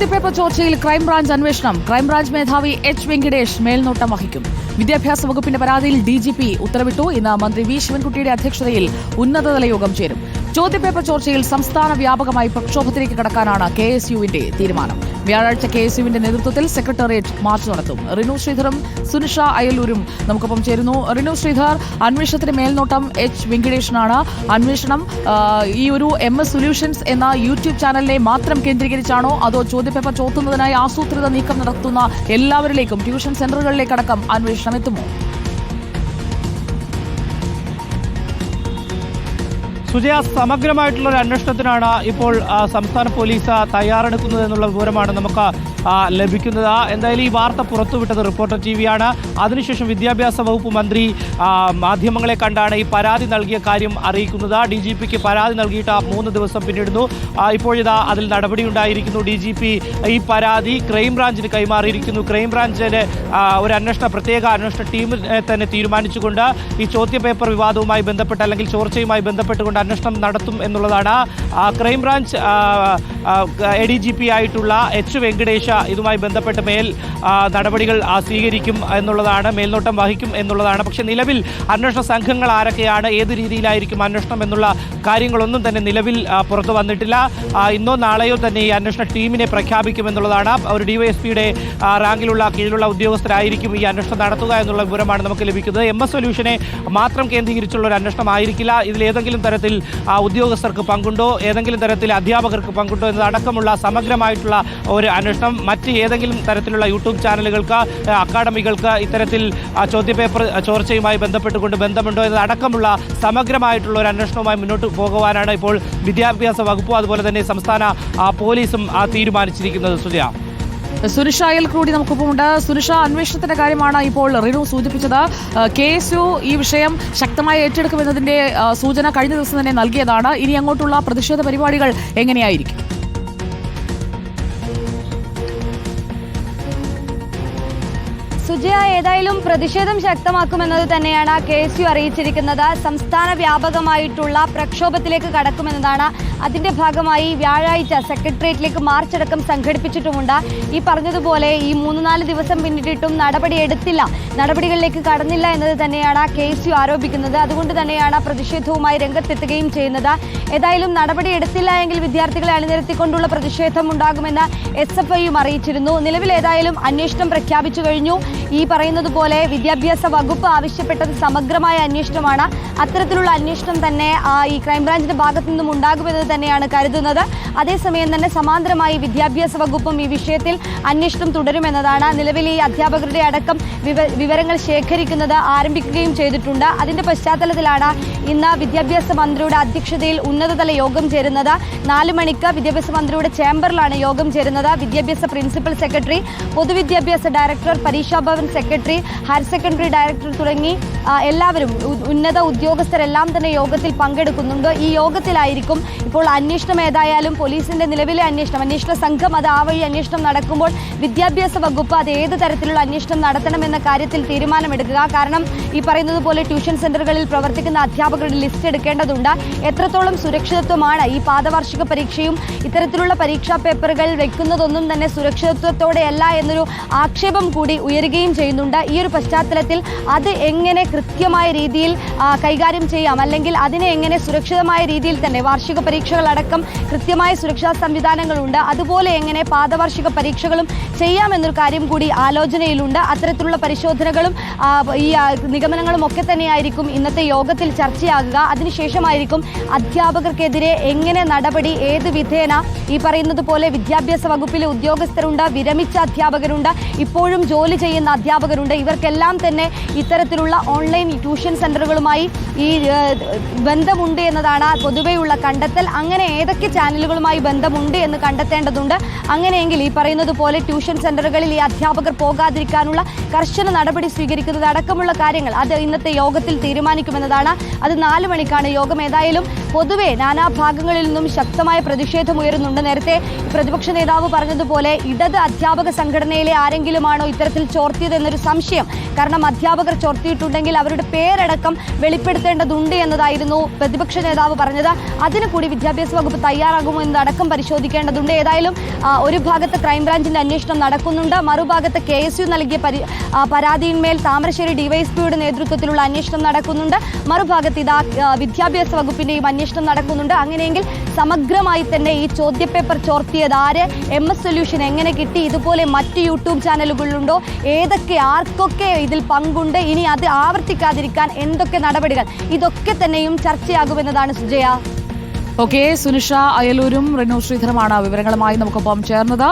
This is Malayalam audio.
ചോദ്യപേപ്പർ ചോർച്ചയിൽ ക്രൈംബ്രാഞ്ച് അന്വേഷണം. ക്രൈംബ്രാഞ്ച് മേധാവി എച്ച് വെങ്കിടേഷ് മേൽനോട്ടം വഹിക്കും. വിദ്യാഭ്യാസ വകുപ്പിന്റെ പരാതിയിൽ ഡി ജി പി ഉത്തരവിട്ടു. ഇന്ന് മന്ത്രി വി ശിവൻകുട്ടിയുടെ അധ്യക്ഷതയിൽ ഉന്നതതല യോഗം ചേരും. ചോദ്യപേപ്പർ ചോർച്ചയിൽ സംസ്ഥാന വ്യാപകമായി പ്രക്ഷോഭത്തിലേക്ക് കടക്കാനാണ് കെ എസ് യുവിന്റെ തീരുമാനം. വ്യാഴാഴ്ച കെ എസ് യുവിന്റെ നേതൃത്വത്തിൽ സെക്രട്ടേറിയറ്റ് മാർച്ച് നടത്തും. റിനു ശ്രീധറും സുനിഷ അയലൂരും നമുക്കൊപ്പം ചേരുന്നു. റിനു ശ്രീധർ അന്വേഷണത്തിന് മേൽനോട്ടം എച്ച് വെങ്കിടേഷനാണ്. അന്വേഷണം ഈ ഒരു എം എസ് സൊല്യൂഷൻസ് എന്ന യൂട്യൂബ് ചാനലിനെ മാത്രം കേന്ദ്രീകരിച്ചാണോ അതോ ചോദ്യപേപ്പർ ചോർത്തുന്നതിനായി ആസൂത്രിത നീക്കം നടത്തുന്ന എല്ലാവരിലേക്കും ട്യൂഷൻ സെന്ററുകളിലേക്കടക്കം അന്വേഷണം എത്തുമോ? സുജയ സമഗ്രമായിട്ടുള്ള ഒരു അന്വേഷണത്തിനാണ് ഇപ്പോൾ സംസ്ഥാന പോലീസ് തയ്യാറെടുക്കുന്നത് എന്നുള്ള വിവരമാണ് നമുക്ക് ലഭിക്കുന്നത്. എന്തായാലും ഈ വാർത്ത പുറത്തുവിട്ടത് റിപ്പോർട്ടർ ടി ആണ് അതിനുശേഷം വിദ്യാഭ്യാസ വകുപ്പ് മന്ത്രി മാധ്യമങ്ങളെ കണ്ടാണ് ഈ പരാതി നൽകിയ കാര്യം അറിയിക്കുന്നത്. ഡി ജി പിക്ക് പരാതി നൽകിയിട്ട് മൂന്ന് ദിവസം പിന്നിടുന്നു. ഇപ്പോഴിതാ അതിൽ നടപടിയുണ്ടായിരിക്കുന്നു ഡി ജി പി. ഈ പരാതി ക്രൈംബ്രാഞ്ചിന് കൈമാറിയിരിക്കുന്നു. ക്രൈംബ്രാഞ്ചിന് ഒരു അന്വേഷണ പ്രത്യേക അന്വേഷണ ടീമിനെ തന്നെ തീരുമാനിച്ചുകൊണ്ട് ഈ ചോദ്യപേപ്പർ വിവാദവുമായി ബന്ധപ്പെട്ട് അല്ലെങ്കിൽ ചോർച്ചയുമായി ബന്ധപ്പെട്ടുകൊണ്ട് അന്വേഷണം നടത്തും എന്നുള്ളതാണ്. Crime branch A D G P ആയിട്ടുള്ള എച്ച് വെങ്കടേഷ ഇതുമായി ബന്ധപ്പെട്ട് മേൽ നടപടികൾ സ്വീകരിക്കും എന്നുള്ളതാണ് മേൽനോട്ടം വഹിക്കും എന്നുള്ളതാണ്. പക്ഷേ നിലവിൽ അന്വേഷണ സംഘങ്ങൾ ആരൊക്കെയാണ് ഏത് രീതിയിലായിരിക്കും അന്വേഷണം എന്നുള്ള കാര്യങ്ങളൊന്നും തന്നെ നിലവിൽ പുറത്തു വന്നിട്ടില്ല. ഇന്നോ നാളെയോ തന്നെ ഈ അന്വേഷണ ടീമിനെ പ്രഖ്യാപിക്കുമെന്നുള്ളതാണ്. ഒരു ഡിവൈഎസ്പിയുടെ റാങ്കിലുള്ള കീഴിലുള്ള ഉദ്യോഗസ്ഥരായിരിക്കും ഈ അന്വേഷണം നടത്തുക എന്നുള്ള വിവരമാണ് നമുക്ക് ലഭിക്കുന്നത്. എം എസ് സൊല്യൂഷനെ മാത്രം കേന്ദ്രീകരിച്ചുള്ള ഒരു അന്വേഷണം ആയിരിക്കില്ല. ഇതിൽ ഏതെങ്കിലും തരത്തിൽ ഉദ്യോഗസ്ഥർക്ക് പങ്കുണ്ടോ? ഏതെങ്കിലും തരത്തിൽ അധ്യാപകർക്ക് പങ്കുണ്ടോ? എന്നതടക്കമുള്ള സമഗ്രമായിട്ടുള്ള ഒരു അന്വേഷണം. മറ്റ് ഏതെങ്കിലും തരത്തിലുള്ള യൂട്യൂബ് ചാനലുകൾക്ക് അക്കാഡമികൾക്ക് ഇത്തരത്തിൽ ചോദ്യപേപ്പർ ചോർച്ചയുമായി ബന്ധപ്പെട്ടുകൊണ്ട് ബന്ധമുണ്ടോ? എന്നതടക്കമുള്ള സമഗ്രമായിട്ടുള്ള ഒരു അന്വേഷണവുമായി മുന്നോട്ട് പോകുവാനാണ് ഇപ്പോൾ വിദ്യാഭ്യാസ വകുപ്പും അതുപോലെ തന്നെ സംസ്ഥാന പോലീസും തീരുമാനിച്ചിരിക്കുന്നത്. സുജയ. സുനിഷ അയൽ കൂടി നമുക്കൊപ്പമുണ്ട്. സുനിഷ അന്വേഷണത്തിന്റെ കാര്യമാണ് ഇപ്പോൾ റിനു സൂചിപ്പിച്ചത്. കെ എസ് യു ഈ വിഷയം ശക്തമായി ഏറ്റെടുക്കുമെന്നതിന്റെ സൂചന കഴിഞ്ഞ ദിവസം തന്നെ നൽകിയതാണ്. ഇനി അങ്ങോട്ടുള്ള പ്രതിഷേധ പരിപാടികൾ എങ്ങനെയായിരിക്കും? സുജയ ഏതായാലും പ്രതിഷേധം ശക്തമാക്കുമെന്നത് തന്നെയാണ് കെ എസ് യു അറിയിച്ചിരിക്കുന്നത്. സംസ്ഥാന വ്യാപകമായിട്ടുള്ള പ്രക്ഷോഭത്തിലേക്ക് കടക്കുമെന്നതാണ് അതിന്റെ ഭാഗമായി വ്യാഴാഴ്ച സെക്രട്ടേറിയറ്റിലേക്ക് മാർച്ച് അടക്കം സംഘടിപ്പിച്ചിട്ടുമുണ്ട്. ഈ പറഞ്ഞതുപോലെ ഈ മൂന്ന് നാല് ദിവസം പിന്നിട്ടിട്ടും നടപടി എടുത്തില്ല. നടപടികളിലേക്ക് കടന്നില്ല എന്നത് തന്നെയാണ് കെ എസ് യു ആരോപിക്കുന്നത്. അതുകൊണ്ട് തന്നെയാണ് പ്രതിഷേധവുമായി രംഗത്തെത്തുകയും ചെയ്യുന്നത്. ഏതായാലും നടപടി എടുത്തില്ല എങ്കിൽ വിദ്യാർത്ഥികളെ അണിനിരത്തിക്കൊണ്ടുള്ള പ്രതിഷേധം ഉണ്ടാകുമെന്ന് എസ് എഫ് ഐയും അറിയിച്ചിരുന്നു. നിലവിൽ ഏതായാലും അന്വേഷണം പ്രഖ്യാപിച്ചു കഴിഞ്ഞു. ഈ പറയുന്നത് പോലെ വിദ്യാഭ്യാസ വകുപ്പ് ആവശ്യപ്പെട്ടത് സമഗ്രമായ അന്വേഷണമാണ്. അത്തരത്തിലുള്ള അന്വേഷണം തന്നെ ഈ ക്രൈംബ്രാഞ്ചിന്റെ ഭാഗത്തു നിന്നും ഉണ്ടാകുമെന്ന് തന്നെയാണ് കരുതുന്നത്. അതേസമയം തന്നെ സമാന്തരമായി വിദ്യാഭ്യാസ വകുപ്പും ഈ വിഷയത്തിൽ അന്വേഷണം തുടരുമെന്നതാണ് നിലവിൽ ഈ അധ്യാപകരുടെ അടക്കം വിവരങ്ങൾ ശേഖരിക്കുന്നത് ആരംഭിക്കുകയും ചെയ്തിട്ടുണ്ട്. അതിന്റെ പശ്ചാത്തലത്തിലാണ് ഇന്ന് വിദ്യാഭ്യാസ മന്ത്രിയുടെ അധ്യക്ഷതയിൽ ഉന്നതതല യോഗം ചേരുന്നത്. നാല് മണിക്ക് വിദ്യാഭ്യാസ മന്ത്രിയുടെ ചേംബറിലാണ് യോഗം ചേരുന്നത്. വിദ്യാഭ്യാസ പ്രിൻസിപ്പൽ സെക്രട്ടറി പൊതുവിദ്യാഭ്യാസ director Pareeksha Bhavan secretary higher secondary director തുടങ്ങി എല്ലാവരും ഉന്നത ഉദ്യോഗസ്ഥരെല്ലാം തന്നെ യോഗത്തിൽ പങ്കെടുക്കുന്നുണ്ട്. ഈ യോഗത്തിലായിരിക്കും ഇപ്പോൾ അന്വേഷണം ഏതായാലും പോലീസിന്റെ നിലവിലെ അന്വേഷണം. അന്വേഷണ സംഘം അത് ആ വഴി അന്വേഷണം നടക്കുമ്പോൾ വിദ്യാഭ്യാസ വകുപ്പ് അത് ഏത് തരത്തിലുള്ള അന്വേഷണം നടത്തണമെന്ന കാര്യത്തിൽ തീരുമാനമെടുക്കുക. കാരണം ഈ പറയുന്നത് പോലെ ട്യൂഷൻ സെന്ററുകളിൽ പ്രവർത്തിക്കുന്ന അധ്യാപകരുടെ ലിസ്റ്റ് എടുക്കേണ്ടതുണ്ട്. എത്രത്തോളം സുരക്ഷിതത്വമാണ് ഈ പാദവാർഷിക പരീക്ഷയും ഇത്തരത്തിലുള്ള പരീക്ഷാ പേപ്പറുകൾ വെക്കുന്നതൊന്നും തന്നെ സുരക്ഷിതത്വത്തോടെയല്ല എന്നൊരു ആക്ഷേപം കൂടി ഉയരുകയും ചെയ്യുന്നുണ്ട്. ഈ ഒരു പശ്ചാത്തലത്തിൽ അത് എങ്ങനെ കൃത്യമായ രീതിയിൽ കൈകാര്യം ചെയ്യാം? അല്ലെങ്കിൽ അതിനെ എങ്ങനെ സുരക്ഷിതമായ രീതിയിൽ തന്നെ വാർഷിക പരീക്ഷകളടക്കം കൃത്യമായ സുരക്ഷാ സംവിധാനങ്ങളുണ്ട്. അതുപോലെ എങ്ങനെ പാദവാർഷിക പരീക്ഷകളും ചെയ്യാമെന്നൊരു കാര്യം കൂടി ആലോചനയിലുണ്ട്. അത്തരത്തിലുള്ള പരിശോധനകളും ഈ നിഗമനങ്ങളും ഒക്കെ തന്നെയായിരിക്കും ഇന്നത്തെ യോഗത്തിൽ ചർച്ചയാകുക. അതിനുശേഷമായിരിക്കും അധ്യാപകർക്കെതിരെ എങ്ങനെ നടപടി ഏത് വിധേന ഈ പറയുന്നത് പോലെ വിദ്യാഭ്യാസ വകുപ്പിലെ ഉദ്യോഗസ്ഥരുണ്ട് വിരമിച്ച അധ്യാപകരുണ്ട് ഇപ്പോഴും ജോലി ചെയ്യുന്ന അധ്യാപകരുണ്ട്. ഇവർക്കെല്ലാം തന്നെ ഇത്തരത്തിലുള്ള ഓൺലൈൻ ട്യൂഷൻ സെന്ററുകളുമായി ഈ ബന്ധമുണ്ട് എന്നതാണ് പൊതുവെയുള്ള കണ്ടെത്തൽ. അങ്ങനെ ഏതൊക്കെ ചാനലുകളുമായി ബന്ധമുണ്ട് എന്ന് കണ്ടെത്തേണ്ടതുണ്ട്. അങ്ങനെയെങ്കിൽ ഈ പറയുന്നത് പോലെ ട്യൂഷൻ സെന്ററുകളിൽ ഈ അധ്യാപകർ പോകാതിരിക്കാനുള്ള കർശന നടപടി സ്വീകരിക്കുന്നത് അടക്കമുള്ള കാര്യങ്ങൾ അത് ഇന്നത്തെ യോഗത്തിൽ തീരുമാനിക്കുമെന്നതാണ് അത് നാല് മണിക്കാണ് യോഗം. ഏതായാലും പൊതുവെ നാനാഭാഗങ്ങളിൽ നിന്നും ശക്തമായ പ്രതിഷേധം ഉയരുന്നുണ്ട്. നേരത്തെ പ്രതിപക്ഷ നേതാവ് പറഞ്ഞതുപോലെ ഇടത് അധ്യാപക സംഘടനയിലെ ആരെങ്കിലുമാണോ ഇത്തരത്തിൽ ചോർത്തിയത് എന്നൊരു സംശയം. കാരണം അധ്യാപകർ ചോർത്തിയിട്ടുണ്ടെങ്കിൽ അവരുടെ പേരടക്കം വെളിപ്പെടുത്തേണ്ടതുണ്ട് എന്നതായിരുന്നു പ്രതിപക്ഷ നേതാവ് പറഞ്ഞത്. അതിനു കൂടി വിദ്യാഭ്യാസ വകുപ്പ് തയ്യാറാകുമോ എന്നതടക്കം പരിശോധിക്കേണ്ടതുണ്ട്. ഏതായാലും ഒരു ഭാഗത്ത് ക്രൈംബ്രാഞ്ചിന്റെ അന്വേഷണം നടക്കുന്നുണ്ട്. മറുഭാഗത്ത് കെ എസ് യു നൽകിയ പരാതിയിന്മേൽ താമരശ്ശേരി ഡിവൈഎസ്പിയുടെ നേതൃത്വത്തിലുള്ള അന്വേഷണം നടക്കുന്നുണ്ട്. മറുഭാഗത്ത് ഇതാ വിദ്യാഭ്യാസ വകുപ്പിന്റെയും അന്വേഷണം നടക്കുന്നുണ്ട്. അങ്ങനെയെങ്കിൽ സമഗ്രമായി തന്നെ ഈ ചോദ്യപേപ്പർ ചോർത്തിയത് ആര്? എം എസ് സൊല്യൂഷൻ എങ്ങനെ കിട്ടി? ഇതുപോലെ മറ്റ് യൂട്യൂബ് ചാനലുകളുണ്ടോ ഏതൊക്കെ ആർക്കൊക്കെ ഇതിൽ പങ്കുണ്ട്? ഇനി അത് ആവർത്തിക്കാതിരിക്കാൻ എന്തൊക്കെ നടപടികൾ? ഇതൊക്കെ തന്നെയും ചർച്ചയാകുമെന്നതാണ് സുജയ. ഓക്കെ സുനിഷ അയലൂരും റിനു ശ്രീധരമാണ് വിവരങ്ങളുമായി നമുക്കൊപ്പം ചേർന്നത്.